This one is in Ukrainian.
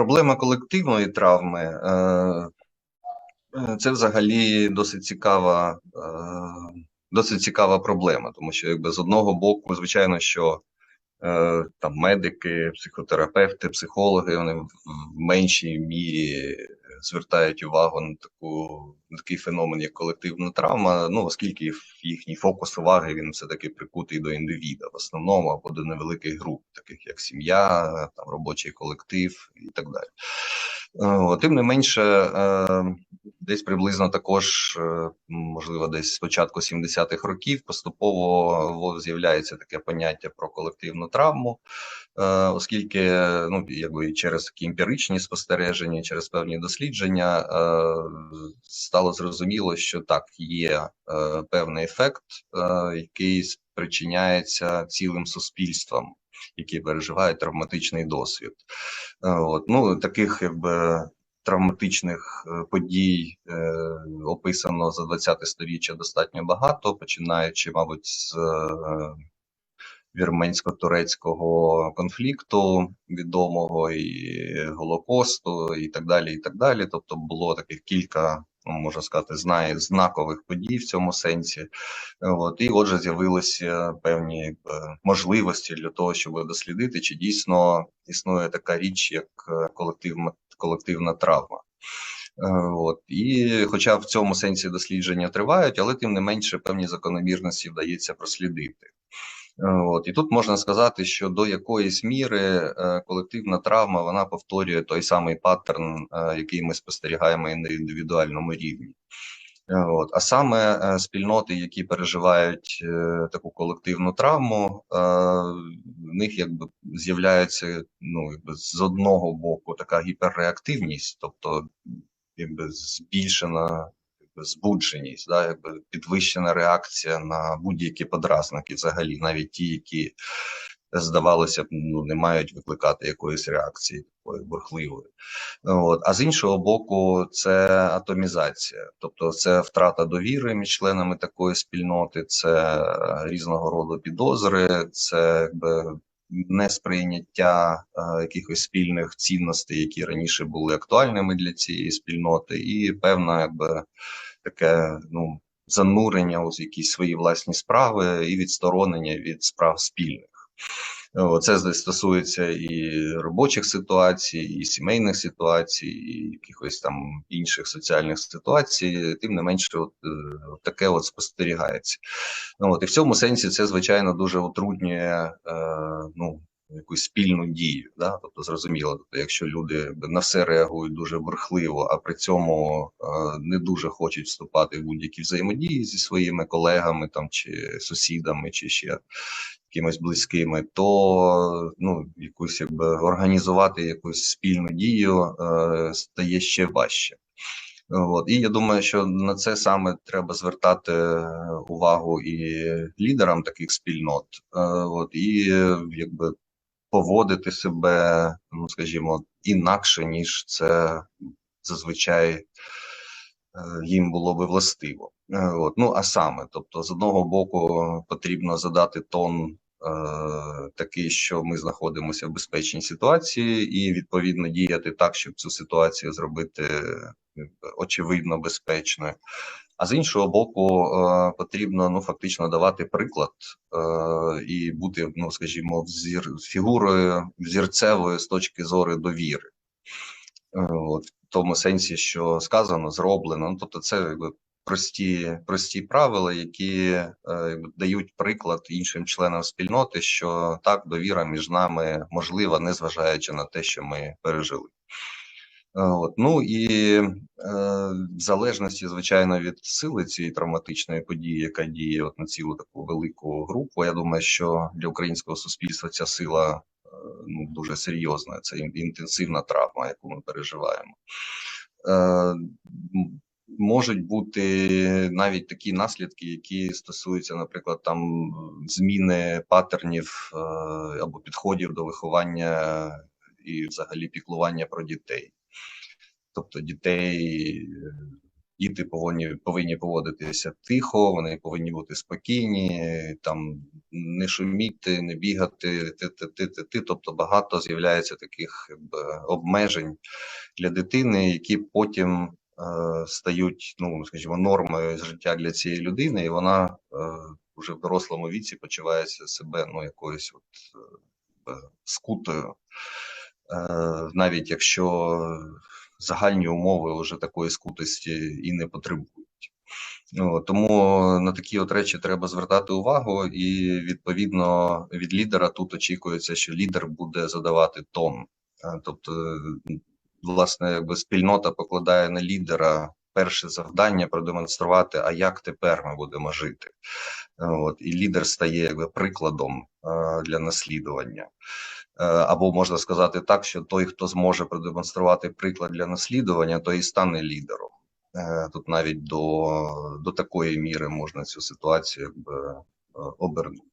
Проблема колективної травми е, е, це взагалі досить цікава, е, досить цікава проблема, тому що якби з одного боку, звичайно, що там медики, психотерапевти, психологи вони в меншій мірі звертають увагу на таку такий феномен, як колективна травма. Ну оскільки їхній фокус уваги він все таки прикутий до індивіда в основному або до невеликих груп, таких як сім'я, там робочий колектив і так далі. Е, Тим не менше, е, десь приблизно також, е, можливо, десь з початку 70-х років поступово з'являється таке поняття про колективну травму, оскільки ну якби через такі емпіричні спостереження, через певні дослідження стало зрозуміло, що так є певний ефект, який спричиняється цілим суспільством які переживають травматичний досвід. Е, от ну таких якби. Травматичних е, подій е, описано за 20 сторіччя достатньо багато, починаючи, мабуть, з е, вірменсько-турецького конфлікту відомого і Голокосту, і так далі. і так далі. Тобто було таких кілька можна сказати, знає знакових подій в цьому сенсі. От і отже, з'явилися певні якби, можливості для того, щоб дослідити, чи дійсно існує така річ, як е, колективна колективна травма. Е, от і, хоча в цьому сенсі дослідження тривають, але тим не менше певні закономірності вдається прослідити. От і тут можна сказати, що до якоїсь міри е, колективна травма вона повторює той самий паттерн, е, який ми спостерігаємо і на індивідуальному рівні. Е, от. А саме спільноти, які переживають таку колективну травму, в них якби з'являється ну, якби з одного боку така гіперреактивність, тобто якби збільшена збудженість, да, якби підвищена реакція на будь-які подразники, взагалі, навіть ті, які здавалося б, ну не мають викликати якоїсь реакції такої бурхливої. От. А з іншого боку, це атомізація, тобто це втрата довіри між членами такої спільноти, це різного роду підозри, це якби. Несприйняття е, якихось спільних цінностей, які раніше були актуальними для цієї спільноти, і певна якби таке ну занурення у якісь свої власні справи і відсторонення від справ спільних. Це стосується і робочих ситуацій, і сімейних ситуацій, і якихось там інших соціальних ситуацій. Тим не менше, от, е, от таке от спостерігається. От і в цьому сенсі це звичайно дуже утруднює е, ну якусь спільну дію. Да? Тобто, зрозуміло, тобто, якщо люди на все реагують дуже бурхливо, а при цьому е, не дуже хочуть вступати в будь-які взаємодії зі своїми колегами там чи сусідами, чи ще якимось близькими, то ну якусь якби організувати якусь спільну дію е, стає ще важче. От і я думаю, що на це саме треба звертати увагу і лідерам таких спільнот, е, от і якби поводити себе, ну скажімо, інакше, ніж це зазвичай е, їм було би властиво. Е, от. Ну а саме, тобто, з одного боку, потрібно задати тон. Е, такий, що ми знаходимося в безпечній ситуації, і відповідно діяти так, щоб цю ситуацію зробити очевидно безпечною. А з іншого боку, е, потрібно ну фактично давати приклад е, і бути, ну скажімо, взір фігурою взірцевою з точки зору довіри, е, от в тому сенсі, що сказано, зроблено. Ну, тобто, це якби прості прості правила, які е, дають приклад іншим членам спільноти, що так довіра між нами можлива, незважаючи на те, що ми пережили. От. Ну і е, в залежності, звичайно, від сили цієї травматичної події, яка діє от на цілу таку велику групу. Я думаю, що для українського суспільства ця сила е, ну, дуже серйозна. Це інтенсивна травма, яку ми переживаємо. Е, Можуть бути навіть такі наслідки, які стосуються, наприклад, там зміни патернів е, або підходів до виховання і, взагалі, піклування про дітей тобто дітей, діти повинні, повинні поводитися тихо, вони повинні бути спокійні, там не шуміти, не бігати, ти, ти, ти, ти, ти. Тобто багато з'являється таких якби, обмежень для дитини, які потім е, стають, ну скажімо, нормою життя для цієї людини, і вона е, вже в дорослому віці почувається себе ну якоюсь от е, скутою, е, навіть якщо загальні умови вже такої скутості і не потребують. Ну, тому на такі от речі треба звертати увагу, і відповідно від лідера тут очікується, що лідер буде задавати тон. Е, Тобто, власне, якби спільнота покладає на лідера перше завдання продемонструвати, а як тепер ми будемо жити. От, і лідер стає якби прикладом е, для наслідування. Е, Або можна сказати так, що той, хто зможе продемонструвати приклад для наслідування, той і стане лідером. Е, Тут навіть до, до такої міри можна цю ситуацію якби е, обернути.